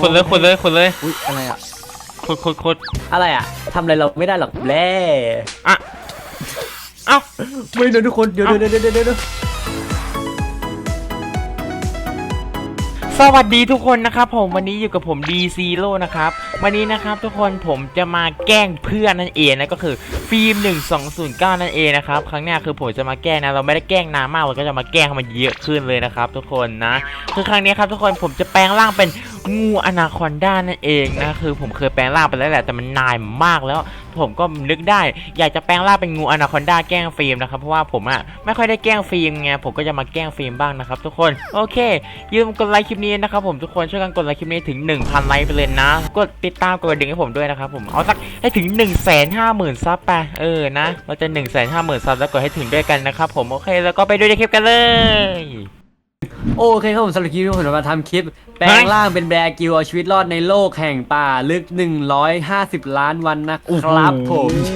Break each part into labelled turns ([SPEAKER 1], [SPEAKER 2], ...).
[SPEAKER 1] ขุดเลยขุดเลยขุดเลย
[SPEAKER 2] อุ้ยอะไรอะ
[SPEAKER 1] ขุดขุดขุด
[SPEAKER 2] อะไรอะทำอะไรเราไม่ได้หรอกแล่
[SPEAKER 1] อะเอ้า
[SPEAKER 2] ไม่เดี๋ยวทุกคนเดี๋ยวเดี๋ยวเดี๋ยวเดี๋ยวเดี๋ยว
[SPEAKER 1] สวัสดีทุกคนนะครับผมวันนี้อยู่กับผม D Zero นะครับวันนี้นะครับทุกคนผมจะมาแกล้งเพื่อนนั่นเองนะก็คือฟิล์ม1209 นั่นเองนะครับครั้งหน้าคือผมจะมาแกล้งนะเราไม่ได้แกล้งนานมากเราก็จะมาแกล้งให้มันเยอะขึ้นเลยนะครับทุกคนนะคือครั้งนี้ครับทุกคนผมจะแปลงร่างเป็นงูอนาคอนด้านั่นเองนะคือผมเคยแปลงร่างไปแล้วแหละแต่มันนานมากแล้ว ผมก็นึกได้ อยากจะแปลงร่างเป็นงูอนาคอนด้าแกล้งฟิล์มนะครับเพราะว่าผมอะไม่ค่อยได้แกล้งฟิล์มไงผมก็จะมาแกล้งฟิล์มบ้างนะครับ ทุกคนโอเค ยืมกดไลค์คลิปนี้นะครับผมทุกคนช่วยกันกดไลค์คลิปนี้ถึง 1,000 ไลค์ไปเลยนะ กดติดตามกดกระดิ่งให้ผมด้วยนะครับผมเอาสักให้ถึง 1 5 0 0 0 0ซับไปเออนะเราจะ 1 5 0 0 0 0ซับแล้วกดให้ถึงด้วยกันนะครับผมโอเคแล้วก็ไปดูในคลิปกันเลย
[SPEAKER 2] โอเคครับผมสำหรับคลิปนี้ผมจะมาทำคลิป แปลงร่างเป็นแบร์กิวเอาชีวิตรอดในโลกแห่งป่าลึก 150 ล้านวันนะครับผมเช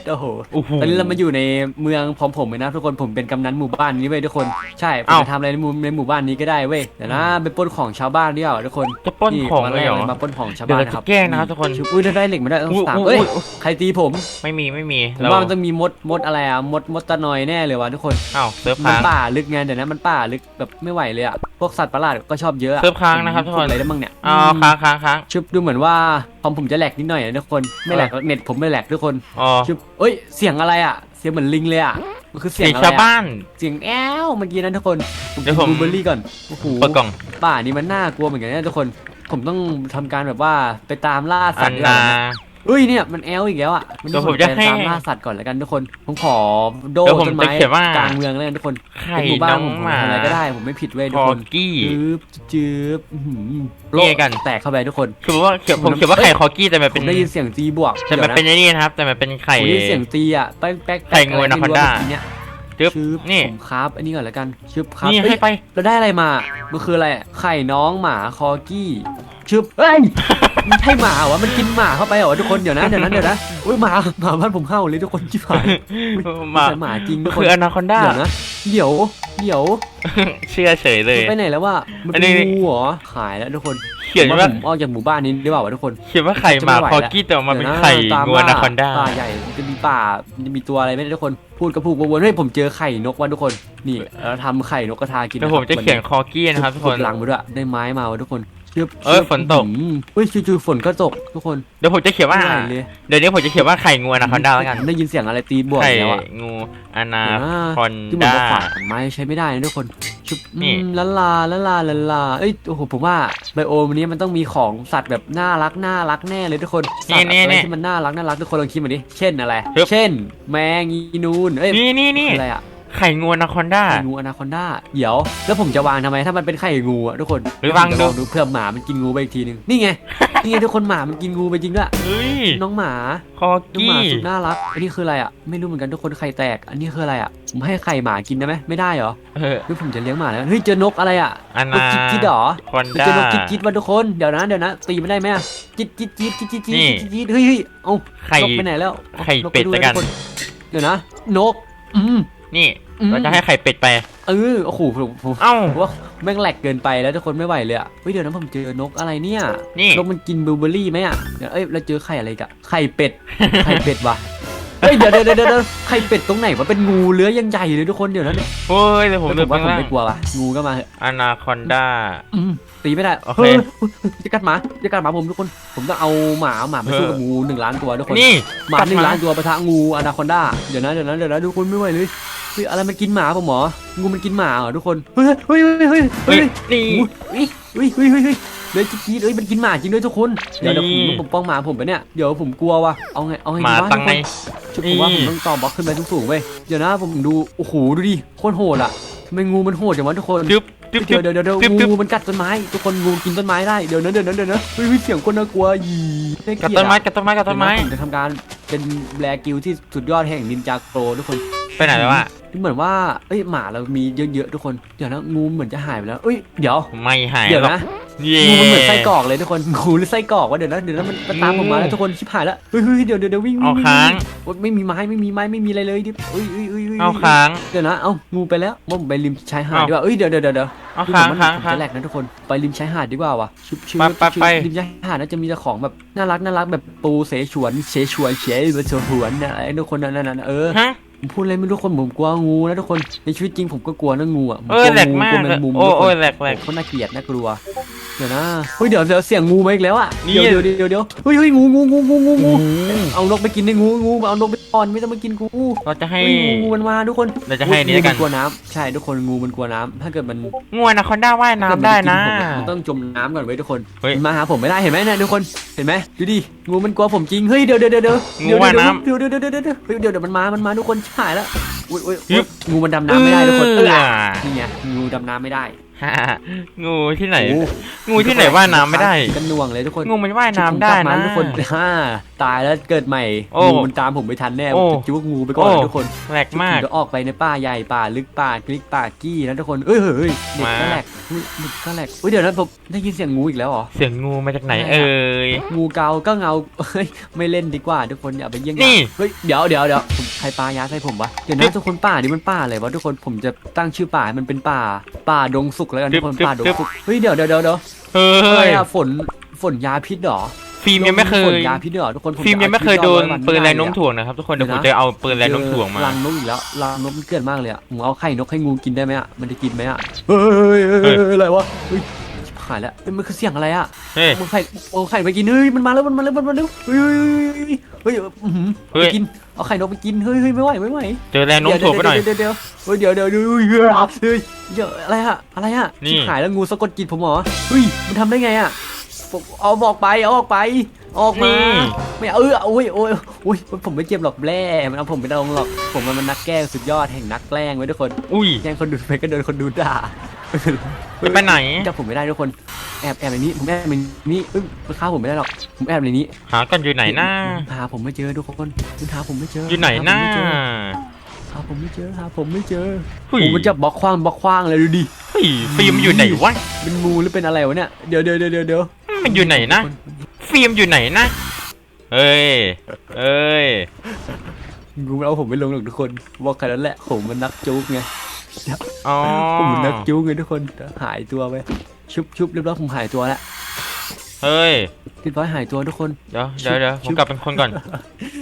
[SPEAKER 2] ดโอ้โห
[SPEAKER 1] โอ้โห
[SPEAKER 2] ตอนนี้เรามาอยู่ในเมืองของผมเลยนะทุกคนผมเป็นกำนันหมู่บ้านนี้เว้ยทุกคนใช่ผม
[SPEAKER 1] เอ้า
[SPEAKER 2] จะทำอะไรในหมู่ในหมู่บ้านนี้ก็ได้เว้ยเดี๋ยวนะไปปล้นของชาวบ้านดีกว่าทุกคน
[SPEAKER 1] จะปล้นของ
[SPEAKER 2] วั
[SPEAKER 1] เลยเหรอ
[SPEAKER 2] มาปล้นของชาว
[SPEAKER 1] เดี๋ยว
[SPEAKER 2] บ้าน
[SPEAKER 1] เรา
[SPEAKER 2] นะค
[SPEAKER 1] จะ
[SPEAKER 2] รับ
[SPEAKER 1] แกล้งนะครับทุกคน
[SPEAKER 2] ชุบอุ้ยได้เหล็กมาได้ต้อง
[SPEAKER 1] อุ๊ย
[SPEAKER 2] สาม
[SPEAKER 1] อุ๊ย
[SPEAKER 2] เอ้ย
[SPEAKER 1] อุ๊ย
[SPEAKER 2] ใครตีผม
[SPEAKER 1] ไม่มีไม่มี
[SPEAKER 2] ผม
[SPEAKER 1] เรา
[SPEAKER 2] ว่ามันต้องมีมดมดอะไรอะมดมดตะนอยแน่เลยว่ะทุกคน
[SPEAKER 1] เอ้าเซิร์ฟ
[SPEAKER 2] มัน
[SPEAKER 1] ค้าง
[SPEAKER 2] ป่าลึกไงเดี๋ยวนะมันป่าลึกแบบไม่ไหวเลยอะพวกสัตว์ประหลาดก็ชอบเยอะอะ
[SPEAKER 1] เซิร์ฟค้างนะครับทุกคน
[SPEAKER 2] พูดอะไรได้บ้างเนี่ย
[SPEAKER 1] อ๋อค้างค้างค้าง
[SPEAKER 2] ชุบดูเหมือนว่าคอมผมจะแหลกนิดหน่อยนะทุกคนไม่แหลกหรอกเน็ตผมไม่แหลกทุกคน
[SPEAKER 1] อ๋อ
[SPEAKER 2] ชุบเอ้ยเสียงอะไรอะเสียงเหมือนลิงเลยอะมันคือเสีย
[SPEAKER 1] เสี
[SPEAKER 2] ง
[SPEAKER 1] ยง
[SPEAKER 2] อะไร
[SPEAKER 1] ชาว
[SPEAKER 2] อะ
[SPEAKER 1] บ้าน
[SPEAKER 2] เสียงแอวเมื่อกี้นะทุกคนผม
[SPEAKER 1] เดี๋ยวผม
[SPEAKER 2] บลูเบอร์รี่ก่อนโอ้โห
[SPEAKER 1] เปิดกล่อง
[SPEAKER 2] ป่านี้มันน่ากลัวเหมือนกันนะทุกคน ผมต้องทำการแบบว่าไปตามล่าสั
[SPEAKER 1] อั
[SPEAKER 2] ต
[SPEAKER 1] น
[SPEAKER 2] ว์ด้วย
[SPEAKER 1] นา
[SPEAKER 2] นะ เอ้ยเนี่ยมันแอลอีกแล้วอะน
[SPEAKER 1] เดี๋ยวผมจะให้
[SPEAKER 2] ตามล่าสัตว์ก่อนแล้วกันทุกคนผมขอโด
[SPEAKER 1] เดี๋ยวผม
[SPEAKER 2] ต้นไม้
[SPEAKER 1] จะเขียนว่า
[SPEAKER 2] กลางเมืองแล้วกันทุกคน
[SPEAKER 1] ไข่
[SPEAKER 2] เป็นหมู่บ้า
[SPEAKER 1] น้
[SPEAKER 2] น
[SPEAKER 1] อง
[SPEAKER 2] ผมผม
[SPEAKER 1] หมา
[SPEAKER 2] ทำอะไรก็ได้ผมไม่ผิดเว้ยทุ
[SPEAKER 1] ค
[SPEAKER 2] ก
[SPEAKER 1] อ
[SPEAKER 2] คน
[SPEAKER 1] กี้
[SPEAKER 2] จืบจืบอื้อหือ
[SPEAKER 1] นี่กัน
[SPEAKER 2] แตกเข้าไปทุกคน
[SPEAKER 1] คือว่าเขียนผมเขียนว่าไข่คอกี้แต่มัน
[SPEAKER 2] ผ
[SPEAKER 1] เป็น
[SPEAKER 2] มได้ยินเสียงตีบวก
[SPEAKER 1] แต่มัน
[SPEAKER 2] ดี๋ยวะ
[SPEAKER 1] เป็นไอ้นี่นะครับ แต่มันเป็นไข่
[SPEAKER 2] ผมได้ยินเสียงตีอะแป๊กแป๊ก
[SPEAKER 1] ไข่งูะ
[SPEAKER 2] ไรไม่รู้
[SPEAKER 1] Anaconda
[SPEAKER 2] เมื่อกี้เนี่ย
[SPEAKER 1] จึ๊บ
[SPEAKER 2] ชืบ
[SPEAKER 1] นี่
[SPEAKER 2] ผมครับอันนี้ก่อนแล้วกันชืบครับ
[SPEAKER 1] นี่
[SPEAKER 2] เอ้ย
[SPEAKER 1] ให้ไป
[SPEAKER 2] เราได้อะไรมา มันคืออะไรอะไข่น้องหมาคอกี้ชึบเอ้ย มันใช่หมาเหรอวะมันกินหมาเข้าไปเหรอทุกคนเดี๋ยวนะเดี๋ยวนะเดี๋ยวนะอุ้ยหมาหมาบ้านผมเข้าเลยทุกคนชิบหาย
[SPEAKER 1] หมา
[SPEAKER 2] แต่หมาจริงทุกคน
[SPEAKER 1] คืออนาคอนด้า
[SPEAKER 2] เดี๋ยวนะเดี๋ยวเดี๋ยว
[SPEAKER 1] เชื่อเฉยเลย
[SPEAKER 2] ไปไหนแล้วว่ามัน
[SPEAKER 1] อั
[SPEAKER 2] เป็นน
[SPEAKER 1] นี้
[SPEAKER 2] งูเหรอหายแล้วทุกคน
[SPEAKER 1] เขียน
[SPEAKER 2] ผม
[SPEAKER 1] ว่า
[SPEAKER 2] ผมออกจากหมู่บ้านนี้หรือเปล่าวะทุกคน
[SPEAKER 1] เขียนว่าไข่หมา
[SPEAKER 2] จะไม่ไหว
[SPEAKER 1] คอ
[SPEAKER 2] แล้ว
[SPEAKER 1] กี้แต่มันเป็น
[SPEAKER 2] ดี๋ยวะ
[SPEAKER 1] ไข่
[SPEAKER 2] ตม
[SPEAKER 1] งูอนาคอนด้า
[SPEAKER 2] ป่าใหญ่จะมีป่าจะมีตัวอะไรไหมทุกคนพูดกระพูกกระวนเฮ้ยผมเจอไข่นกว่ะทุกคนนี่เราทำไข่นกกระทากิน
[SPEAKER 1] เดี๋ยวผมจะเขียนคอกี้นะครับทุกคน
[SPEAKER 2] หลังมาด้วยได้ไม้มาวะทุกคน ชึบ
[SPEAKER 1] เอ้ย
[SPEAKER 2] ชึบ
[SPEAKER 1] ฝนตก
[SPEAKER 2] อืมเฮ้ยจู่ๆฝนก็ตกทุกคน
[SPEAKER 1] เดี๋ยวผมจะเขียนว่า
[SPEAKER 2] ไม่ไหวเลย
[SPEAKER 1] เดี๋ยวนี้ผมจะเขียนว่าไข่งูอนาคอนด้าแล้วกัน
[SPEAKER 2] ได้ยินเสียงอะไรตีบวก
[SPEAKER 1] ไข่
[SPEAKER 2] แล้วอะ
[SPEAKER 1] งูอนาคอน
[SPEAKER 2] ที่เหมือน
[SPEAKER 1] ด้า
[SPEAKER 2] กับฝาไม้ใช้ไม่ได้นะทุกคนชุบ
[SPEAKER 1] นี่
[SPEAKER 2] อืมละลาละลาละลาเอ้ยโอ้โหผมว่าไบโอมนี้มันต้องมีของสัตว์แบบน่ารักน่ารักแน่เลยทุกคนสัตว์อะไรที่มันน่ารักน่ารักทุกคนลองคิดมาดิเช่นอะไร เช่น แมงอีนูนเอ้ย
[SPEAKER 1] นี่นี่นี่
[SPEAKER 2] คืออะไรอะ
[SPEAKER 1] ไข่งูอนาคอนด้า
[SPEAKER 2] ไข่งูอนาคอนด้าเดี๋ยว แล้วผมจะวางทำไม ถ้ามันเป็นไข่งูอะทุกคน
[SPEAKER 1] หรือวางดู
[SPEAKER 2] ผมจะดูเพื่อหมามันกินงูไปอีกทีนึงนี่ไง นี่ไงทุกคนหมามันกินงูไปจริงด้วย
[SPEAKER 1] เฮ้ย
[SPEAKER 2] น้องหมา
[SPEAKER 1] คอ
[SPEAKER 2] น้องห
[SPEAKER 1] กี้
[SPEAKER 2] มาสุดน่ารัก อันนี้คืออะไรอะ ไม่รู้เหมือนกันทุกคนไข่แตก อันนี้คืออะไรอะ ผมให้ไข่หมากินได้ไหมไม่ได้เหรอ
[SPEAKER 1] เออ
[SPEAKER 2] หรือผมจะเลี้ยงหมาแล้ว เฮ้ยเจอนกอะไรอะ
[SPEAKER 1] อน
[SPEAKER 2] ก
[SPEAKER 1] นา
[SPEAKER 2] จิ๊ดจิ๊ดเหรอ
[SPEAKER 1] คอน
[SPEAKER 2] เฮ้ย
[SPEAKER 1] ด้า
[SPEAKER 2] เจอนกจิ๊ดจิ๊ดวะทุกคน เดี๋ยวนะเดี๋ยวนะ ตีมันได้ไหมอะจิ๊ดจิ๊ดจิ๊ดจิ๊ดจิ๊ดจิ๊ด
[SPEAKER 1] นี่
[SPEAKER 2] จิ๊ดจิ๊ดเฮ้ยเฮ้ยเอ้า
[SPEAKER 1] ไข่
[SPEAKER 2] นกไปไหนแล้ว
[SPEAKER 1] ไข่
[SPEAKER 2] น
[SPEAKER 1] เป็ด
[SPEAKER 2] ได้วย
[SPEAKER 1] แล้วกัน
[SPEAKER 2] ทุเดี๋ยวนะ นก อืม
[SPEAKER 1] นี่
[SPEAKER 2] อืม
[SPEAKER 1] เราจะให้ไข่เป็ดไป
[SPEAKER 2] เออโอ้โหผมผม
[SPEAKER 1] เอ้า
[SPEAKER 2] ผมว่าแม่งแหลกเกินไปแล้วทุกคนไม่ไหวเลยอะเฮ้ยเดี๋ยวนะผมเจอนกอะไรเนี่ย
[SPEAKER 1] นี่
[SPEAKER 2] นกมันกินบลูเบอร์รี่ไหมอะเดี๋ยวเอ้ยเราเจอไข่อะไรอีกอะไข่เป็ด ไข่เป็ดว่ะเฮ้ยเดี๋ยวเดี๋ยวเดี๋ยวเดี๋ยวไข่เป็ดตรงไหนวะเป็นงูเลื้อยยังใหญ่เลยทุกคนเดี๋ยวนะเนี่ย
[SPEAKER 1] โอ้ยแต่ผม
[SPEAKER 2] แต่
[SPEAKER 1] ลื
[SPEAKER 2] ผมมว่าผม
[SPEAKER 1] ล่าง
[SPEAKER 2] ไม่กลัวว่ะงูก็มาเถอะ
[SPEAKER 1] อนาคอนด้า
[SPEAKER 2] อืมตีไม่ได้
[SPEAKER 1] โอเค
[SPEAKER 2] ฮ้ยจะกัดหมาจะกัดหมาผมทุกคน ผมต้องเอาหมาหมาไปสู้กับงูหนึ่งล้านตัวทุกคน
[SPEAKER 1] นี่
[SPEAKER 2] หมา
[SPEAKER 1] กัด
[SPEAKER 2] หนึ่
[SPEAKER 1] ห
[SPEAKER 2] ง
[SPEAKER 1] มา
[SPEAKER 2] ล้านตัวปะทะงูอนาคอนด้าเดี๋ยวนะเดี๋ยวนะเดี๋ยวนะทุกคนไม่ไหวเลย เฮ้ยอะไรมันกินหมาผมเหรองูมันกินหมาเหรอทุกคน เฮ้ยเฮ้ยเฮ้ยเฮ้ย
[SPEAKER 1] เฮ้
[SPEAKER 2] เฮ้
[SPEAKER 1] ย
[SPEAKER 2] ย
[SPEAKER 1] นี่
[SPEAKER 2] เฮ้ยเฮ้ยเฮ้ยเฮ้ยเฮ้ยเลยจี๊ดเอ้ยมันกินหมาจริงด้วยทุกคน เดี๋ยวเดี๋ยวผม
[SPEAKER 1] นี่
[SPEAKER 2] ต้องปกป้องหมาผมไปะเนี่ย เดี๋ยวผมกลัวว่ะ เอาไง เอาไง
[SPEAKER 1] หมา
[SPEAKER 2] ดีวะ
[SPEAKER 1] ตังใน
[SPEAKER 2] ทุกคนชุดผมว่า
[SPEAKER 1] นี่
[SPEAKER 2] ผมต้องต่อบล็อกขึ้นไปสูงๆเว้ยเดี๋ยวนะผมดู โอ้โห ดูดิ โคตรโหดอะทำไมงูมันโหดอย่างวะทุกคน
[SPEAKER 1] จึ๊บจึ๊บ
[SPEAKER 2] เดี๋
[SPEAKER 1] จึ๊
[SPEAKER 2] ยว
[SPEAKER 1] บ
[SPEAKER 2] เดี๋ยวเดี๋ยว
[SPEAKER 1] จึ๊บจึ๊บ
[SPEAKER 2] งูมันกัดต้นไม้ ทุกคนงูกินต้นไม้ได้ เดี๋ยวนะเดี๋ยวนะเดี๋ยวนะเฮ้ยเฮ้ยเสียงคนน่ากลัวยีน่าเก
[SPEAKER 1] กัด
[SPEAKER 2] ลียด
[SPEAKER 1] ต้นไม้
[SPEAKER 2] อะ
[SPEAKER 1] กัดต้นไม้กัดต้นไม้
[SPEAKER 2] เดี๋ยวนะผมจะทำการเป็นแบล็กิลที่สุดยอดแห่งนินจาโกรทุกคนช
[SPEAKER 1] ไปไหนแล้ววะ
[SPEAKER 2] เหมือนว่าเอ้ยหมาเรามีเยอะๆทุกคนเดี๋ยวนะงูเหมือนจะหายไปแล้วเอ้ยเดี๋ยว
[SPEAKER 1] ไม่หาย
[SPEAKER 2] เดี๋ยว
[SPEAKER 1] หรอก
[SPEAKER 2] นะ
[SPEAKER 1] เย่
[SPEAKER 2] งูมันเหมือนไส้กรอกเลยทุกคนงูหรือไส้กรอกวะเดี๋ยวนะเดี๋ยวนะมันมันตามผมมาแล้วทุกคนชิบหายแล้วเฮ้ยเฮ้ยเดี๋ยวเดี๋ยวเดี๋ยววิ่งวิ่
[SPEAKER 1] เอา
[SPEAKER 2] งวิ่ง
[SPEAKER 1] ค้าง
[SPEAKER 2] โอ๊ยไม่มีไม้ไม่มีไม้ไม่มีอะไรเลยดิเอ้ยเอ้ยเอ้ยเอ้ย
[SPEAKER 1] เอาค้าง
[SPEAKER 2] เดี๋ยวนะเอ้างูไปแล้วว่าผมไปริมชายหาด
[SPEAKER 1] เอา
[SPEAKER 2] ดีกว่าเอ้ยเดี๋ยวเดี๋ยวเดี๋ยวเดี๋ยว
[SPEAKER 1] เอา
[SPEAKER 2] ดู
[SPEAKER 1] ค้าง
[SPEAKER 2] เหมือน
[SPEAKER 1] ค้าง
[SPEAKER 2] ผม
[SPEAKER 1] ค้าง
[SPEAKER 2] จะแหลกนะทุกคนไปริมชายหาดดีกว่าวะชุบชุบ
[SPEAKER 1] ไปไป
[SPEAKER 2] ชุบ
[SPEAKER 1] ไป
[SPEAKER 2] ริมชายหาดน่าจะมีแต่ของแบบน่ารักน่ารักแบบปูเสฉวนเสฉวนเฉยเสฉวนอะไรทุกคนนั่นนั่นเออ
[SPEAKER 1] ฮะ
[SPEAKER 2] ผมพูดอะไรไม่รู้คนผมกลัวงูนะทุกคนในชีวิตจริงผมก็กลัวนะงูอะผม
[SPEAKER 1] เออก
[SPEAKER 2] ลัว
[SPEAKER 1] แหลก
[SPEAKER 2] งู
[SPEAKER 1] มาก
[SPEAKER 2] กลัวแม
[SPEAKER 1] เล
[SPEAKER 2] ง
[SPEAKER 1] ย
[SPEAKER 2] มุม
[SPEAKER 1] โอ้
[SPEAKER 2] ทุกคน
[SPEAKER 1] โอ้ยแหลกแหลก
[SPEAKER 2] โคตรน่าเกลียดน่ากลัวเดี๋ยวนะเฮ้ยเดี๋ยวเดี๋ยวเสียงงูมาอีกแล้วอะ
[SPEAKER 1] นี่
[SPEAKER 2] เดี๋ยวเดี๋ยวเดี๋ยวเดี๋ยวเฮ้ยเฮ้ยงูงูงูงูงูงู
[SPEAKER 1] อืม
[SPEAKER 2] เอานกไปกินในงูงูเอานกไปก่อนไม่ต้องมากินกู
[SPEAKER 1] เราจะให้
[SPEAKER 2] เฮ้ยงูงูมันมาทุกคน
[SPEAKER 1] เราจะให้อันนี้
[SPEAKER 2] งู
[SPEAKER 1] แล้วกั
[SPEAKER 2] มันนกลัวน้ำใช่ทุกคนงูมันกลัวน้ำถ้าเกิดมัน
[SPEAKER 1] งูอนาคอนด้าว่ายน้ำได้นะ
[SPEAKER 2] ถ้าเกิดมักิผมมันต้องจมน้ำก่อนไว้ยทุกคน
[SPEAKER 1] เฮ้ย
[SPEAKER 2] มันมาหาผมไม่ได้เห็นไหมเนี่ยทุกคน เห็นไหมดูดิ งูมันกลัวผมจริง เฮ้ยเดี๋ยวเดี๋ยวเดี๋ยวเดี๋ยว
[SPEAKER 1] งูว่ายน้ำ
[SPEAKER 2] เดี๋ยวเดี๋ยวเดี๋ยวเดี๋ยวเดี๋ยวเฮ้ยเดี๋ยวเดี๋ยวมันมา มันมาทุกคนชิบหายแล้วอุ้ยอุ้ย
[SPEAKER 1] ยึ
[SPEAKER 2] อุ๊ย
[SPEAKER 1] บ
[SPEAKER 2] งูมันดำน้ำไม่ได้ทุกคนเอ
[SPEAKER 1] เอ
[SPEAKER 2] อ
[SPEAKER 1] อ
[SPEAKER 2] นี่ไงงูดำน้ำไม่ได้
[SPEAKER 1] ฮ่างูที่ไหน
[SPEAKER 2] โอ้
[SPEAKER 1] งูที่ไหนว่ายน้ำไม่ได้
[SPEAKER 2] กันหน่วงเลยทุกคน
[SPEAKER 1] งูมันว่ายน้ำได้
[SPEAKER 2] ผมกลับมา
[SPEAKER 1] นะ
[SPEAKER 2] ทุกคนฮ่าตายแล้วเกิดใหม่
[SPEAKER 1] โอ้
[SPEAKER 2] งูมันตามผมไม่ทันแน่
[SPEAKER 1] โอ้
[SPEAKER 2] ผมจะจุกงูไปก่อน
[SPEAKER 1] โอ้
[SPEAKER 2] ทุกคน
[SPEAKER 1] แหลกมาก
[SPEAKER 2] จะออกไปในป่าใหญ่ป่าลึกป่ากลิกป่ากี้นะทุกคนเอ้ยเฮ้ยเฮ้ยเด็กก็
[SPEAKER 1] มา
[SPEAKER 2] แหลกอุ๊ยเด็กก็แหลกอุ้ยเดี๋ยวนะผมได้ยินเสียงงูอีกแล้วเหรอ
[SPEAKER 1] เสียงงูมาจากไหนเอ่ย
[SPEAKER 2] งูเกาก็เงาเฮ้ยไม่เล่นดีกว่าทุกคนอย่าไปเยี่ยง
[SPEAKER 1] นี่
[SPEAKER 2] เฮ้ยเดี๋ยวเดี๋ยวเดี๋ยวผมใค รปลายาใส่ผมวะเดี๋ยว
[SPEAKER 1] จึ๊
[SPEAKER 2] นะ
[SPEAKER 1] บ
[SPEAKER 2] ทุกคนป่านี่มันป่าอะไรวะทุกคนผมจะตั้งชื่อป่าให้มันเป็นป่า ป่าดงสุกแล้วกัน
[SPEAKER 1] จึ๊
[SPEAKER 2] ทุ
[SPEAKER 1] บ
[SPEAKER 2] กคน
[SPEAKER 1] จึ๊บ
[SPEAKER 2] ป่าดง
[SPEAKER 1] จึ๊บ
[SPEAKER 2] สุกเฮ้ยเดี๋ยวเดี๋ยวเดี๋ยวเดี๋ยว
[SPEAKER 1] เฮ้
[SPEAKER 2] อะไร
[SPEAKER 1] ย
[SPEAKER 2] อะฝนฝนยาพิษเหรอ
[SPEAKER 1] ฟิล์มยังไม่เค
[SPEAKER 2] ฝ
[SPEAKER 1] ย
[SPEAKER 2] นยาพิษเหรอทุกคนผ
[SPEAKER 1] ฟิล์มยังไม่เคยโดน
[SPEAKER 2] อาชีวิต
[SPEAKER 1] ปืนแรง
[SPEAKER 2] อด
[SPEAKER 1] โน้ม
[SPEAKER 2] ไได้
[SPEAKER 1] ถ่วงนะครับทุกคนเดี๋ยวผม
[SPEAKER 2] เดี๋
[SPEAKER 1] จะ
[SPEAKER 2] ยวนะ
[SPEAKER 1] เอาปืนแรงโน้มถ่วงมา
[SPEAKER 2] รังนกอีกแล้วรังนกมันเกิดมากเลยอะผมเอาไข่นกให้งูกินได้ไหมอะมันจะกินไหมอะเฮ้ยเฮ้ยเฮ้ยเฮ้ยอะไรวะเฮ้ยชิบหายแล้วเฮ้ยมันคือเสียงอะไรอะ
[SPEAKER 1] เฮ้ย
[SPEAKER 2] เอาไข่เอาไข่ไปกินเฮ้ยมันมาแล้วมันมาแล้วมันมาแล้วเฮ้ยเฮ้ยเฮ้ยเฮ้ยอื้อหือ
[SPEAKER 1] เฮ้ย
[SPEAKER 2] ไปกินเอาไข่นกไปกินเฮ้ยเฮ้ยไม่ไหวไม่ไหว
[SPEAKER 1] เจอแรงโน้มถ่วงไปหน่อย
[SPEAKER 2] เดี๋ยวเดี๋ยวเดี๋ยวเดี๋ยวเดี๋ยวเฮ้ยเดี๋ยวเดี๋ยวเฮ้ยเดี๋ยวอะไรอะอะไรอะ
[SPEAKER 1] นี่
[SPEAKER 2] ชิบหายแล้วงูสะกดจิตผมเหรอเฮ้ยมันทำได้ไงอะผมเอาบอกไปเอาออกไปเอาออกมา
[SPEAKER 1] นี่
[SPEAKER 2] ไม่เอาเออโอ้ยโอ้ยโอ้ยผมไม่เจ็บหรอกแบล่มันเอาผมไม่ลงหรอก ผมมันมันนักแกล้งสุดยอดแห่งนักแกล้งไว้ทุกคน
[SPEAKER 1] อุ้ย
[SPEAKER 2] แกล้งคนดูไปก็โดนคนดูด่า
[SPEAKER 1] จะไปไหน
[SPEAKER 2] จับผมไม่ได้ทุกคน แอบแอบในนี้ผมแอบในนี้เอ้ยมันฆ่าผมไม่ได้หรอกผมแอบในนี้
[SPEAKER 1] หากันอยู่ไหนน้า
[SPEAKER 2] หาผมไม่เจอทุกคนคุณหาผมไม่เจอ
[SPEAKER 1] อยู่ไหนน้า
[SPEAKER 2] หาผมไม่เจอหาผมไม่เจอ
[SPEAKER 1] หุ้ย
[SPEAKER 2] ผมมันจะบล็อกคว้างบล็อกคว้างเลยดูดิ
[SPEAKER 1] เฮ้ยฟิล์มอยู่ไหนวะ
[SPEAKER 2] เป็นงูหรือเป็นอะไรวะเนี่ยเดี๋ยวเดี๋ยวเดี๋ยวเดี๋ยวเดี๋ยว
[SPEAKER 1] มันอยู่ไหนนะ ฟิล์มอยู่ไหนนะเอ้ยเอ้ย
[SPEAKER 2] งูมันเอาผมไม่ลงหรอกทุกคนบอกแค่นั้นแหละผมมันนักจุกไง
[SPEAKER 1] อ๋อ
[SPEAKER 2] ผมมันนักจูงไงทุกคนหายตัวไปชุบชุบเรียบร้อยผมหายตัวแล้ว
[SPEAKER 1] เฮ้ย
[SPEAKER 2] เรียบร้อยหายตัวทุกคน
[SPEAKER 1] เดี๋ยวเดี๋ยวเดี๋ยวผมกลับเป็นคนก่อน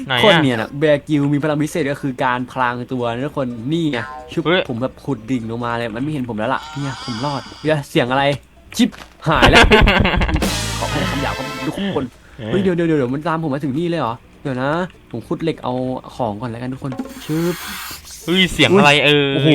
[SPEAKER 1] ไหน
[SPEAKER 2] คน
[SPEAKER 1] อะ
[SPEAKER 2] เนี่ยนะแบร์กิลมีพลังพิเศษก็คือการพลางตัวนะทุกคนนี่ไงชุบ
[SPEAKER 1] เฮ้ย
[SPEAKER 2] ผมแบบขุดดิ่งลงมาเลยมันไม่เห็นผมแล้วล่ะเนี่ยผมรอดเดี๋ยวเสียงอะไรชิปหายแล้ว ขอให้คำหยาบครับทุกคนเฮ้ยเดี๋ยวเดี๋ยวเดี๋ยวมันตามผมมาถึงนี่เลยเหรอเดี๋ยวนะ ผมขุดเหล็กเอาของก่อนแล้วกันทุกคนชึบ
[SPEAKER 1] เฮ้ยเสียงอะไรเอ่ย
[SPEAKER 2] โอ้โห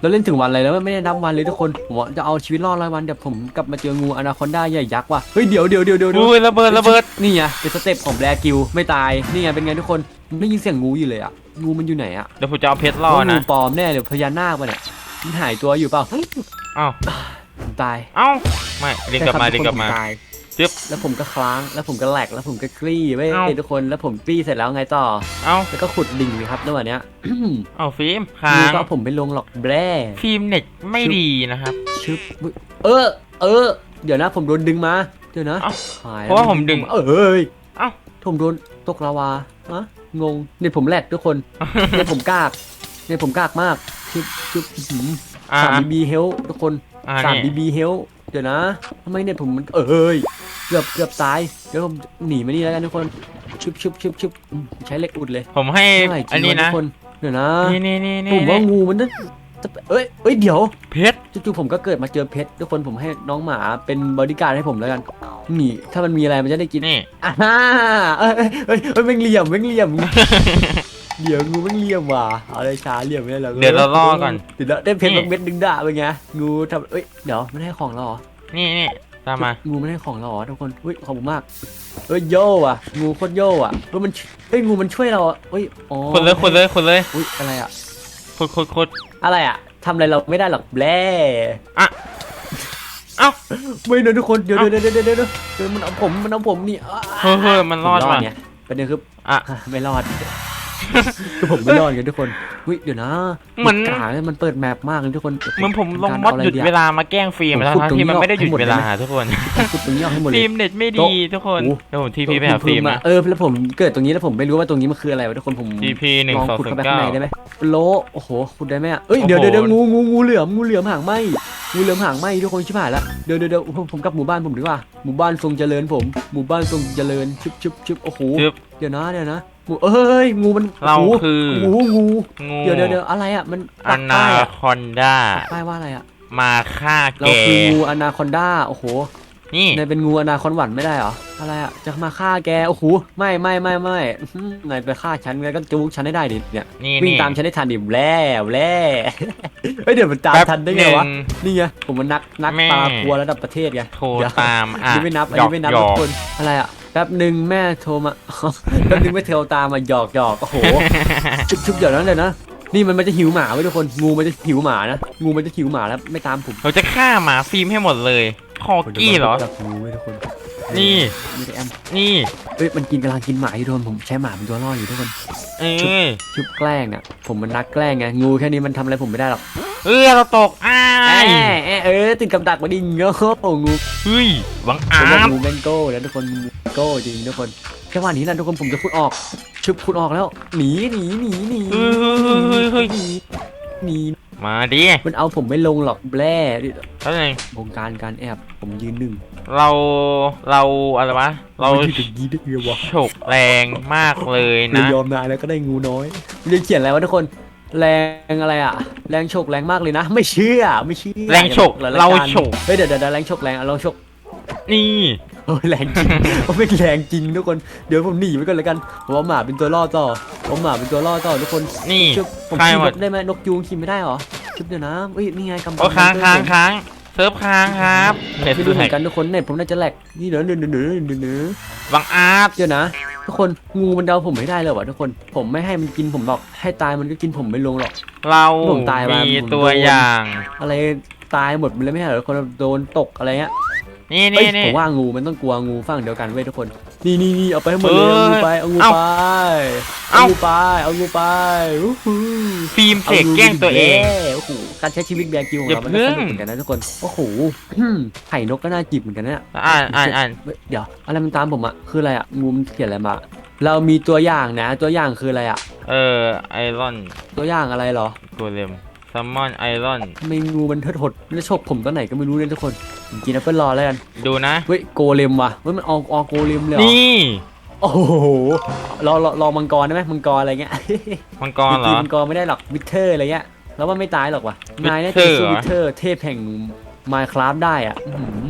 [SPEAKER 2] เราเล่นถึงวันอะไรแล้วไม่ได้นับวันเลยทุกคนผมว่าจะเอาชีวิตรอดร้อยวันเดี๋ยวผมกลับมาเจองูอนาคอนด้าใหญ่ยักษ์ว่ะเฮ้ยเดี๋ยวเดี๋ยวเดี๋ยวเดี๋ยวเดี๋ยว
[SPEAKER 1] อุ้ยระเบิดระเบิด
[SPEAKER 2] นี่ไงเป็นสเต็ปของแบร์กิลไม่ตายนี่ไงเป็นไงทุกคนได้ยินเสียงงูอยู่เลยอะงูมันอยู่ไหนอะ
[SPEAKER 1] เดี๋ยวผมจะเอาเพชรล่อ
[SPEAKER 2] ว่างู
[SPEAKER 1] นะ
[SPEAKER 2] ปลอมแน่เลยพญานาคปะเนี่ยมันหายตัวอยู่เปล่าเฮ้ย
[SPEAKER 1] เอ้า
[SPEAKER 2] ผมตาย
[SPEAKER 1] เอ้าไม่เรียกกลับมา
[SPEAKER 2] ใช่
[SPEAKER 1] เรียกกลับมา
[SPEAKER 2] ทุคนผตาย
[SPEAKER 1] จึ๊บ
[SPEAKER 2] แล้วผมก็คล้าง แล้วผมก็แหลก แล้วผมก็กรี้เว้ย
[SPEAKER 1] เอ้า
[SPEAKER 2] ทุกคน แล้วผมกรี้เสร็จแล้วไงต่อ
[SPEAKER 1] เอ้า
[SPEAKER 2] แล้วก็ขุดดิ่งเลยครับระหว่างเนี้ย
[SPEAKER 1] เอ้าฟิล์มค้า
[SPEAKER 2] งู
[SPEAKER 1] ง
[SPEAKER 2] ก็เอาผมไปลงหรอกแบร่
[SPEAKER 1] ฟิล์มเน็ตไม่ดีนะครับ
[SPEAKER 2] ชึบอุ๊ยเออ เออ เดี๋ยวนะ ผมโดนดึงมา เดี๋ยวนะ
[SPEAKER 1] เอ้า
[SPEAKER 2] หาย
[SPEAKER 1] เพราะว่าผมดึง
[SPEAKER 2] เอ้ย
[SPEAKER 1] เอ้า
[SPEAKER 2] ผมโดนตกลาวาอะงงเนี่ยผมแหลกทุกคน เนี่ยผมกากเนี่ยผมกากมากชุบชุบอื้อหือ
[SPEAKER 1] อ่า
[SPEAKER 2] สามบีบีเฮลทุกคน
[SPEAKER 1] อ่า
[SPEAKER 2] สามบี
[SPEAKER 1] นี่
[SPEAKER 2] บีเฮลเดี๋ยวนะทำไมเนี่ยผมมันเอ้ย เกือบเกือบตายเดี๋ยวผมหนีมานี่แล้วกันทุกคนชุบชุบชุบชุบอืมใช้เหล็กอุดเลย
[SPEAKER 1] ผมให้
[SPEAKER 2] เมื่อไหร่จริง
[SPEAKER 1] อันนี้
[SPEAKER 2] วะ
[SPEAKER 1] นะ
[SPEAKER 2] ทุกคนเดี๋ยวนะ
[SPEAKER 1] นี่นี่นี่นี่
[SPEAKER 2] ผมว่างูมันน่าจะเอ้ยเอ้ยเดี๋ยว
[SPEAKER 1] เพชร
[SPEAKER 2] จู่ๆผมก็เกิดมาเจอเพชรทุกคนผมให้น้องหมาเป็นบอดี้การ์ดให้ผมแล้วกันนี่ถ้ามันมีอะไรมันจะได้กิน
[SPEAKER 1] นี่
[SPEAKER 2] อ่าฮ่าเอ้ยเอ้ยเอ้ยแม่งเหลี่ยมแม่งเหลี่ยมเดี๋ยวงูแม่งเหลี่ยมว่ะเอาเลยช้าเหลี่ยมไม่ได้หรอก
[SPEAKER 1] เดี๋ยวเราล่อก่อน
[SPEAKER 2] เดี๋ยวเราได้เพชร
[SPEAKER 1] นี่
[SPEAKER 2] บางเม็ดดึงด่าเป็นไงงูทำเอ้ยเดี๋ยวไม่ได้ของเราเหรอ
[SPEAKER 1] นี่นี่ ตามมา
[SPEAKER 2] งูไม่ได้ของเราเหรอทุกคนอุ้ยขอบคุณมากเอ้ยโย่อะงูโคตรโย่อะเอ้ยมันเอ้ยงูมันช่วยเราอะเอ้ยอ๋อ
[SPEAKER 1] คนเลยคนเลยคนเลย
[SPEAKER 2] อุ้ยอะไรอะ
[SPEAKER 1] คนคนคน
[SPEAKER 2] อะไรอะทำอะไรเราไม่ได้หรอกแบล่
[SPEAKER 1] อะเอ้า
[SPEAKER 2] ไม่นะทุกคนเดี๋ยว
[SPEAKER 1] เอ้า
[SPEAKER 2] เดี๋ยวเดี๋ยวเดี๋ยวเดี๋ยวเดี๋ยวมันเอาผมมันเอาผมนี่อะ
[SPEAKER 1] เฮ้ยเฮ้ยมันรอด
[SPEAKER 2] ผม
[SPEAKER 1] ว่ะ
[SPEAKER 2] ไงประเด็นคือ
[SPEAKER 1] อะ
[SPEAKER 2] อะไม่รอด คือผมไม่รอดกันทุกคนอุ้ยเดี๋ยวนะ
[SPEAKER 1] เหมือน
[SPEAKER 2] กาเนี่ยมันเปิดแมปมากเลยทุกคน
[SPEAKER 1] เหมือนผมลง
[SPEAKER 2] ทำการ
[SPEAKER 1] มอด
[SPEAKER 2] อะไร
[SPEAKER 1] หยุด
[SPEAKER 2] ดีอะ
[SPEAKER 1] เวลามาแกล้งฟิล์ม
[SPEAKER 2] ผม
[SPEAKER 1] แล้ว
[SPEAKER 2] ขุด
[SPEAKER 1] ทั้ง
[SPEAKER 2] ตรง
[SPEAKER 1] ที่มัน
[SPEAKER 2] นี้
[SPEAKER 1] ไม่ได้หยุด
[SPEAKER 2] ออกให้หมด
[SPEAKER 1] เว
[SPEAKER 2] เลย
[SPEAKER 1] ลา
[SPEAKER 2] ไหม
[SPEAKER 1] ทุกคน
[SPEAKER 2] ขุดตรงนี้เอาให้หมดเล
[SPEAKER 1] ฟิ
[SPEAKER 2] ย
[SPEAKER 1] ล์มเน็ตไม่ดี
[SPEAKER 2] โต๊ะ
[SPEAKER 1] ทุกคน
[SPEAKER 2] โอ้
[SPEAKER 1] เดี๋ยวผมทีพีไปหาฟิล์มนะ
[SPEAKER 2] เออแล้วผมเกิดตรงนี้แล้วผมไม่รู้ว่าตรงนี้มันคืออะไรวะทุกคนผม
[SPEAKER 1] TP หนึ่ง
[SPEAKER 2] ลอง
[SPEAKER 1] สอง
[SPEAKER 2] ขุด
[SPEAKER 1] ศูน
[SPEAKER 2] เข้า
[SPEAKER 1] ย์
[SPEAKER 2] ไปข้า
[SPEAKER 1] เก้าง
[SPEAKER 2] ในได้ไหมโลโอ้โหขุดได้ไหมอะเอ้ย
[SPEAKER 1] โอ้โห
[SPEAKER 2] เดี๋ยวเดี๋ยวเดี๋ยวงูงูงูเหลือมงูเหลือมหางไหมงูเหลือมหางไหมทุกคนชิบหายละเดี๋ยวเดี๋ยวเดี๋ยวผมผมกลับหมู่บ้านผมดีกว่าหมู่บ้านทรงเจริญผมหมู่บ้านทรงเจริญชึบชึบชึบโอ้โห
[SPEAKER 1] จึ๊บ
[SPEAKER 2] เดี๋ยวนะเดี๋ยวนะ งูเอ้ยงูมัน
[SPEAKER 1] เรา
[SPEAKER 2] โโห
[SPEAKER 1] คือ
[SPEAKER 2] งูงู
[SPEAKER 1] งู
[SPEAKER 2] เดี๋ยวเดี๋ยวเดี๋ยวอะไรอะมัน
[SPEAKER 1] อ
[SPEAKER 2] ปัก
[SPEAKER 1] นา
[SPEAKER 2] ป้ายอะ
[SPEAKER 1] คอนดา
[SPEAKER 2] ปักป้ายว่าอะไรอะ
[SPEAKER 1] มาฆ่า
[SPEAKER 2] เรา
[SPEAKER 1] แก
[SPEAKER 2] คืองูอนาคอนดาโอ้โห
[SPEAKER 1] นี่
[SPEAKER 2] นายเป็นงูอนาคอนหวันไม่ได้เหรออะไรอะจะมาฆ่าแกโอ้โหไม่ไม่ไม่ไม่อื้อหือนายไปฆ่าฉันแล้วก็จูกฉันให้ได้ดิเนี่ย
[SPEAKER 1] นี่
[SPEAKER 2] วิ่ง
[SPEAKER 1] นี่
[SPEAKER 2] ตามฉันได้ทันดิแล่แล่เฮ้ยเดี๋ยวมันตาม
[SPEAKER 1] แป๊บ
[SPEAKER 2] ทันได้ไงวะ
[SPEAKER 1] หนึ่
[SPEAKER 2] นี่ไงผมมันนักนัก
[SPEAKER 1] แม่
[SPEAKER 2] ปลาครัวระดับประเทศไง
[SPEAKER 1] โทร
[SPEAKER 2] เดี๋ยว
[SPEAKER 1] ตามอะ
[SPEAKER 2] อันนี้ไม่นับอัน
[SPEAKER 1] หยอ
[SPEAKER 2] นี้
[SPEAKER 1] ก
[SPEAKER 2] ไม่นับ
[SPEAKER 1] หย
[SPEAKER 2] ทุ
[SPEAKER 1] อกก
[SPEAKER 2] คนอะไรอะ แป๊บหนึ่งแม่โทรมา แป๊บหนึงไม่เทลตามมาหยอกหยอกโอ้โหชุบชุบเดี๋ยวนั้นเลยนะนี่มันมันจะหิวหมาไว้ยทุกคนงูมันจะหิวหมานะงูมันจะหิวหมาแล้วไม่ตามผม
[SPEAKER 1] เราจะฆ่าหมาฟิล์มให้หมดเลยคอกี้เหรอ
[SPEAKER 2] จับงูไว้ยทุกคน
[SPEAKER 1] นี่
[SPEAKER 2] ไม่ได้แอม
[SPEAKER 1] นี่
[SPEAKER 2] เอ้ยมันกินกำลังกินหมาอยู่ทุกคนผมใช้หมาเป็นตัวล่ออยู่ทุกคน
[SPEAKER 1] เอ้ย
[SPEAKER 2] ชุบแกล้งอะผมมันนักแกล้งไงงูแค่นี้มันทำอะไรผมไม่ได้หรอก
[SPEAKER 1] เออเราตกอ้า
[SPEAKER 2] แอะ
[SPEAKER 1] ย
[SPEAKER 2] แอะเออติดกับดักมาดิงเงโอ้งู
[SPEAKER 1] เฮ้ยบัง
[SPEAKER 2] ผ
[SPEAKER 1] อาม
[SPEAKER 2] ว่า
[SPEAKER 1] จ
[SPEAKER 2] งูแมงโก้นะทุกคนงูโก้จริงทุกคนแค่ว่านี้นะทุกคนผมจะขุดออกชุบขุดออกแล้วหนีหนีหนีหนี
[SPEAKER 1] เฮ้ยเฮ้ยเฮ้ยเฮ้ย
[SPEAKER 2] หนีหนี
[SPEAKER 1] มาดิ
[SPEAKER 2] มันเอาผมไม่ลงหรอกแบล่
[SPEAKER 1] แป๊บนึง
[SPEAKER 2] วงการการแอบผมยืนหนึ่ง
[SPEAKER 1] เราเราอะไรวะเรา
[SPEAKER 2] ไม่อยู่ตรงนี้ได้ไงวะ
[SPEAKER 1] ฉกแรงมากเลย
[SPEAKER 2] เรา
[SPEAKER 1] นะ
[SPEAKER 2] ยอมนายแล้วก็ได้งูน้อยเรียนเขียนอะไรวะทุกคน แรงอะไรอะ แรงฉกแรงมากเลยนะ ไม่เชื่อไม่เชื่อ
[SPEAKER 1] แรงฉก
[SPEAKER 2] อย่ม
[SPEAKER 1] เรา
[SPEAKER 2] หลยๆ
[SPEAKER 1] ฉก
[SPEAKER 2] เฮ้ยเดี๋ยวเดี๋ยวเดี๋ยวแรงฉกแรงอะลองฉก
[SPEAKER 1] นี่
[SPEAKER 2] โอ้ยแรงจริงโอ้ยไม่แรงจริงทุกคนเดี๋ยวผมหนีไปก่อนแล้วกันผมเอาหมาเป็นตัวล่อต่อผมเอาหมาเป็นตัวล่อต่อทุกคน
[SPEAKER 1] นี่
[SPEAKER 2] ชุบผม
[SPEAKER 1] ใคร
[SPEAKER 2] ขี่
[SPEAKER 1] หม
[SPEAKER 2] น
[SPEAKER 1] ด
[SPEAKER 2] กได้ไหมนกยูงขี่ไม่ได้เหรอชุบเดี๋ยวนะเอ้ยนี่ไงกำบั
[SPEAKER 1] โอ้ค้างค้างค้าง เซิร์ฟค้างครับเน็ต
[SPEAKER 2] ไม่
[SPEAKER 1] ดู
[SPEAKER 2] รู้เห
[SPEAKER 1] ไหน
[SPEAKER 2] มือนกันทุกคนเน็ตผมน่าจะแหลกนี่เดี๋ยวเดี๋ยวเดี๋ยวเดี๋ยวเดี๋ยวเดี๋ยว
[SPEAKER 1] บังอาจ
[SPEAKER 2] เดี๋ยวนะ ทุกคนงูมันเดาผมไม่ได้เลยวะทุกคนผมไม่ให้มันกินผมหรอก ให้ตายมันก็กินผมไม่ลงหรอก
[SPEAKER 1] เรา
[SPEAKER 2] ผมตายมา
[SPEAKER 1] มี
[SPEAKER 2] ผม
[SPEAKER 1] ตัว
[SPEAKER 2] โดน
[SPEAKER 1] อย่าง
[SPEAKER 2] อะไรตายหมดเลยไม่ใช่เหรอคนโดนตกอะไรเงี้ย
[SPEAKER 1] นี่
[SPEAKER 2] เอ้
[SPEAKER 1] นี่
[SPEAKER 2] ย
[SPEAKER 1] นี่
[SPEAKER 2] ผมว่างูมันต้องกลัวงูฝั่งเดียวกันเว้ยทุกคน นี่นี่นี่เอาไปให้หมดเลย
[SPEAKER 1] เอ้
[SPEAKER 2] เอา
[SPEAKER 1] ย
[SPEAKER 2] งูไปเอางู
[SPEAKER 1] เอ้า
[SPEAKER 2] ไป
[SPEAKER 1] เอ้า
[SPEAKER 2] เอางูไปเอางูไปอู้หู
[SPEAKER 1] ฟิล์มเสกแกล้งตัวเอง
[SPEAKER 2] โอ้โหการใช้ชีวิตแบร์กิวของ
[SPEAKER 1] อย่า
[SPEAKER 2] เรามันก็สนุก
[SPEAKER 1] พึ่ง
[SPEAKER 2] เหมือนกันนะทุกคนโอ้โหอืมไข่นกก็น่าจีบเหมือนกันนะเนี่ย
[SPEAKER 1] อ่านอ่านอ่าน
[SPEAKER 2] เฮ้ยเดี๋ยวอะไรมันตามผมอะคืออะไรอะงูมันเขียนอะไรมาเรามีตัวอย่างนะ ตัวอย่างคืออะไรอะ
[SPEAKER 1] เออไอรอน
[SPEAKER 2] ตัวอย่างอะไรเหรอ
[SPEAKER 1] ตัวเลม ซัมมอนไอรอน
[SPEAKER 2] ทำไมงูมันเทิดหดแล้วฉกผมตอนไหนก็ไม่รู้เนี่ยทุกคนผมกินแอปเปิลรอแล้วกัน
[SPEAKER 1] ดูนะ
[SPEAKER 2] เฮ้ยโกเลมว่ะเฮ้ยมันออกออกโกเลมเลยเหรอ
[SPEAKER 1] นี่
[SPEAKER 2] โอ้โหรอรอรอมังกรได้ไหมมังกรอะไรเงี้ย
[SPEAKER 1] มังกรเหร
[SPEAKER 2] ตี
[SPEAKER 1] อ
[SPEAKER 2] มังกรไม่ได้หรอกวิเทอร์อะไรเงี้ยแล้วมันไม่ตายหรอกว่ะ
[SPEAKER 1] Wither
[SPEAKER 2] นายน่าจะสู้
[SPEAKER 1] เหรอ
[SPEAKER 2] วิเทอร์เทพแห่งมายคราฟได้อะอื้อหือ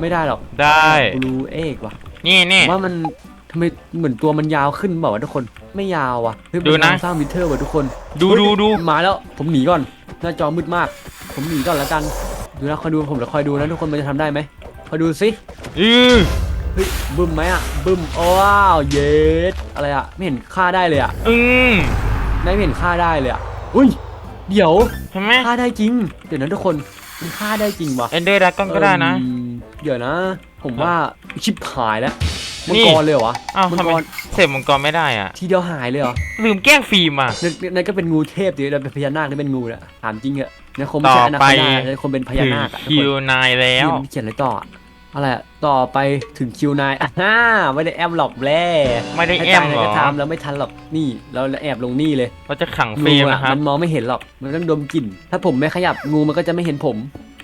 [SPEAKER 2] ไม่ได้หรอก
[SPEAKER 1] ได้
[SPEAKER 2] บลูเอกว่ะ
[SPEAKER 1] นี่
[SPEAKER 2] ผ
[SPEAKER 1] นี่
[SPEAKER 2] มว่ามัน ทำไมเหมือนตัวมันยาวขึ้นเปล่าวะทุกคนไม่ยาวอะเฮ้ย
[SPEAKER 1] ดูนะ
[SPEAKER 2] มัสร้างวิเทอร์ว่ะทุกคน
[SPEAKER 1] ดู
[SPEAKER 2] เฮ้ย
[SPEAKER 1] ดูดู
[SPEAKER 2] มาแล้วผมหนีก่อน หน้าจอมืดมาก ผมหนีก่อนแล้วกันดูนะคอยดูผมแล้วคอยดูนะทุกคนมันจะทำได้ไหมคอยดูสิ
[SPEAKER 1] อือ
[SPEAKER 2] เฮ้ยบึ้มไหมอะบึ้มโอ้ว้าวเยสอะไรอะไม่เห็นค่าได้เลยอะ
[SPEAKER 1] อืม
[SPEAKER 2] ไม่เห็นค่าได้เลยอะอุ้ยเดี๋ยว
[SPEAKER 1] ใช่ไหม
[SPEAKER 2] ค่าได้จริง เดี๋ยวนะทุกคนมันค่าได้จริงวะ
[SPEAKER 1] เอนเดอร์ดักกอนก็ได้นะ
[SPEAKER 2] เอิ่มเดี๋ยวนะ ผมว่าชิบหายแล้ว มัง
[SPEAKER 1] นี่
[SPEAKER 2] กรเลยเหรอวะ
[SPEAKER 1] อ้าว
[SPEAKER 2] มัง
[SPEAKER 1] ทำไม
[SPEAKER 2] กร
[SPEAKER 1] เสพมังกรไม่ได้อะ
[SPEAKER 2] ทีเดียวหายเลยเหรอ
[SPEAKER 1] ลืมแกล้งฟิล์มอะ
[SPEAKER 2] นั่นนั่นก็เป็นงูเทพดิเราเป็นพญานาคนี่เป็นงูแหละถามจริงเหอะนั่นคงไม่ใช่
[SPEAKER 1] ต่อ
[SPEAKER 2] อนา
[SPEAKER 1] ไป
[SPEAKER 2] คตนั่นคงเป็นพญา
[SPEAKER 1] ถึง
[SPEAKER 2] นาคอะทุก
[SPEAKER 1] คิ
[SPEAKER 2] คน
[SPEAKER 1] วนายแล้ว
[SPEAKER 2] นี่มันเขียนอะไรต่ออะอะไรอะต่อไปถึงคิวนายอ่าฮ่าไม่ได้แอมหลอกแล่
[SPEAKER 1] ไม่ได้
[SPEAKER 2] ให้
[SPEAKER 1] แอ
[SPEAKER 2] ตามย
[SPEAKER 1] เห
[SPEAKER 2] ไหน
[SPEAKER 1] รอ
[SPEAKER 2] ก็ทำแล้วไม่ทันหรอกนี่เราแอบลงนี่เลย
[SPEAKER 1] เราจะขัง
[SPEAKER 2] งู
[SPEAKER 1] ฟิล์ม
[SPEAKER 2] อะ
[SPEAKER 1] นะครับ
[SPEAKER 2] มันมองไม่เห็นหรอกมันต้องดมกลิ่น ถ้าผมไม่ขยับงูมันก็จะไม่เห็นผม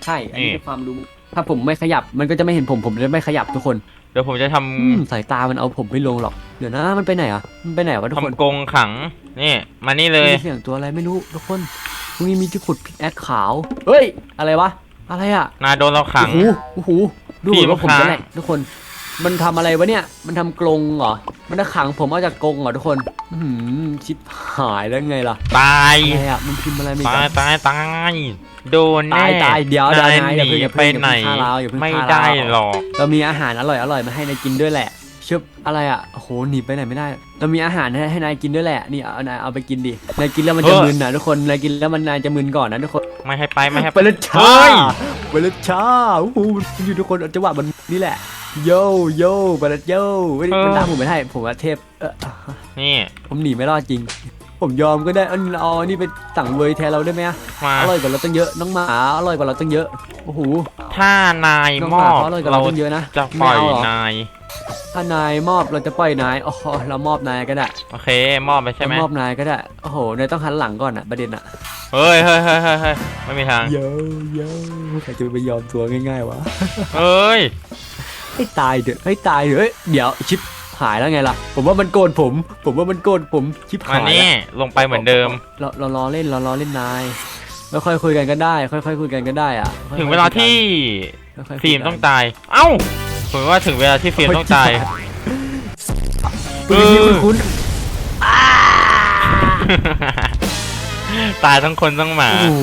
[SPEAKER 2] ใช่ อันนี้
[SPEAKER 1] นี่
[SPEAKER 2] เป็นความรู้ ถ้าผมไม่ขยับมันก็จะไม่เห็นผมผมจะไม่ขยับทุกคน
[SPEAKER 1] เดี๋ยวผมจะท
[SPEAKER 2] อืมสายตามันเอาผมไม่ลงหรอก เดี๋ยวนะ มันไปไหนอะ มันไปไหนวะำทุกคน
[SPEAKER 1] ทำกรงขัง นี่ มานี่เลย
[SPEAKER 2] มีเสียงตัวอะไรไม่รู้ทุกคนตรงนี้มีที่ขุดพิกแอคขาว เฮ้ย อะไรวะ อะไรอะ
[SPEAKER 1] นาโดนเราขัง
[SPEAKER 2] โอ้โหโอ้โหดูเหมือนว่าผม
[SPEAKER 1] พี่
[SPEAKER 2] จะ
[SPEAKER 1] ลูกค้า
[SPEAKER 2] แหลกทุกคน มันทำอะไรวะเนี่ย มันทำกรงเหรอ มันจะขังผมเอาจากกรงเหรอทุกคนอื้อหือชิบหายแล้วไงล่ะ
[SPEAKER 1] ตาย
[SPEAKER 2] อะไรอะมันพิมพ์อะไรไม่
[SPEAKER 1] ตาย
[SPEAKER 2] รู้
[SPEAKER 1] ตายตายโดนแน่
[SPEAKER 2] ตายตายเดี๋ยวเดี๋ยวนา
[SPEAKER 1] ย
[SPEAKER 2] นาย
[SPEAKER 1] ห
[SPEAKER 2] อย่า
[SPEAKER 1] นี
[SPEAKER 2] เพิ่งอย่า
[SPEAKER 1] ไป
[SPEAKER 2] เพิ่งอย่า
[SPEAKER 1] ไหน
[SPEAKER 2] เพิ่งฆ่าเราอย่าเพิ่ง
[SPEAKER 1] ไม่
[SPEAKER 2] ฆ่า
[SPEAKER 1] ได้
[SPEAKER 2] เรา
[SPEAKER 1] หรอก
[SPEAKER 2] เรามีอาหารอร่อยอร่อยมาให้นายกินด้วยแหละชึบอะไรอะโอ้โหหนีไปไหนไม่ได้ เรามีอาหารให้ให้นายกินด้วยแหละนี่เอานายเอาไปกินดินายกินแล้วมันจะมึนนะทุกคนนายกินแล้วมันนายจะมึนก่อนนะทุกคน
[SPEAKER 1] ไม่ให้ไปไม่ให้
[SPEAKER 2] ไปเลยช้า
[SPEAKER 1] เฮ้ย
[SPEAKER 2] ไปเลยช้าโอ้โหมันอยู่ทุกคนจังหวะมันนี่แหละ โยโย่ไปเลยโย่ไม่ได้มันตามผมไม่ได้ผมว่าเทพเออ
[SPEAKER 1] นี่
[SPEAKER 2] ผมหนีไม่รอดจริง ผมยอมก็ได้อันเอาอันนี้ไปสั่งเวยแทนเราได้ไหมอะ
[SPEAKER 1] มา
[SPEAKER 2] อร่อยกว่าเราตั้งเยอะน้องหมาอร่อยกว่าเราตั้งเยอะโอ้โห
[SPEAKER 1] ถ้านาย
[SPEAKER 2] น้อง
[SPEAKER 1] ม
[SPEAKER 2] หมา
[SPEAKER 1] อบ
[SPEAKER 2] เขาอร่อยกว่า
[SPEAKER 1] เรา
[SPEAKER 2] เราตั้งเยอะนะ
[SPEAKER 1] จะปล่อย
[SPEAKER 2] ไม่เอาเหรอ
[SPEAKER 1] นาย
[SPEAKER 2] ถ้านายมอบเราจะปล่อยนายอ๋อเรามอบนายก็ได้
[SPEAKER 1] โอเคมอบไปใช่ไหม
[SPEAKER 2] เรามอบนายก็ได้โอ้โหนายต้องหันหลังก่อนอะประเด็นอะ
[SPEAKER 1] เฮ้ยเฮ้ยเฮ้ยเฮ้ยเฮ้ยไม่มีทาง
[SPEAKER 2] เยอะเยอะใครจะไปยอมตัวง่ายๆวะ
[SPEAKER 1] เฮ้ย
[SPEAKER 2] ให้ตายเถอะให้ตายเถอะเอ้ยเดี๋ยวชิปหายแล้วไงล่ะ ผมว่ามันโกรธผม ผมว่ามันโกรธผมชิป
[SPEAKER 1] มา
[SPEAKER 2] หาย
[SPEAKER 1] นี่
[SPEAKER 2] แล้ว
[SPEAKER 1] ลงไปเหมือนเดิม
[SPEAKER 2] เราเราล้อเล่นเราล้อเล่นนายไม่ค่อยคุยกันก็ได้ ค่อยๆคุยกันก็ได้อะค่อยๆ
[SPEAKER 1] ถึงเวลาที่
[SPEAKER 2] ค่อยๆคุยกัน
[SPEAKER 1] ฟิล์มต้องตาย เอ้าผมว่าถึงเวลาที่ฟิล์มต้องตาย
[SPEAKER 2] คุยกันคุ้น
[SPEAKER 1] ตายทั้งคนทั้งหมา
[SPEAKER 2] ๆโอ้โห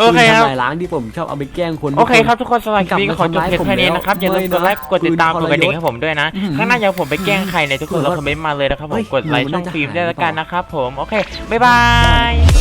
[SPEAKER 1] โอเคครับ
[SPEAKER 2] ปืนทำลายล้างที่ผมชอบเอาไปแกล้งคน
[SPEAKER 1] โอเคครับทุกคนสำหรับคลิปนี้ก็ขอจบเพียงแค่นี้นะครับอย่าลืมกดไลค์กดติดตามกดกระดิ่งให้ผมด้วยนะข้างหน้าอยากให้ผมไปแกล้งใครในยทุกคนเราคอมเมนต์มาเลยนะครับผมกดไลค์ช่องฟิล์มได้แล้วกันนะครับผมโอเคบ๊ายบาย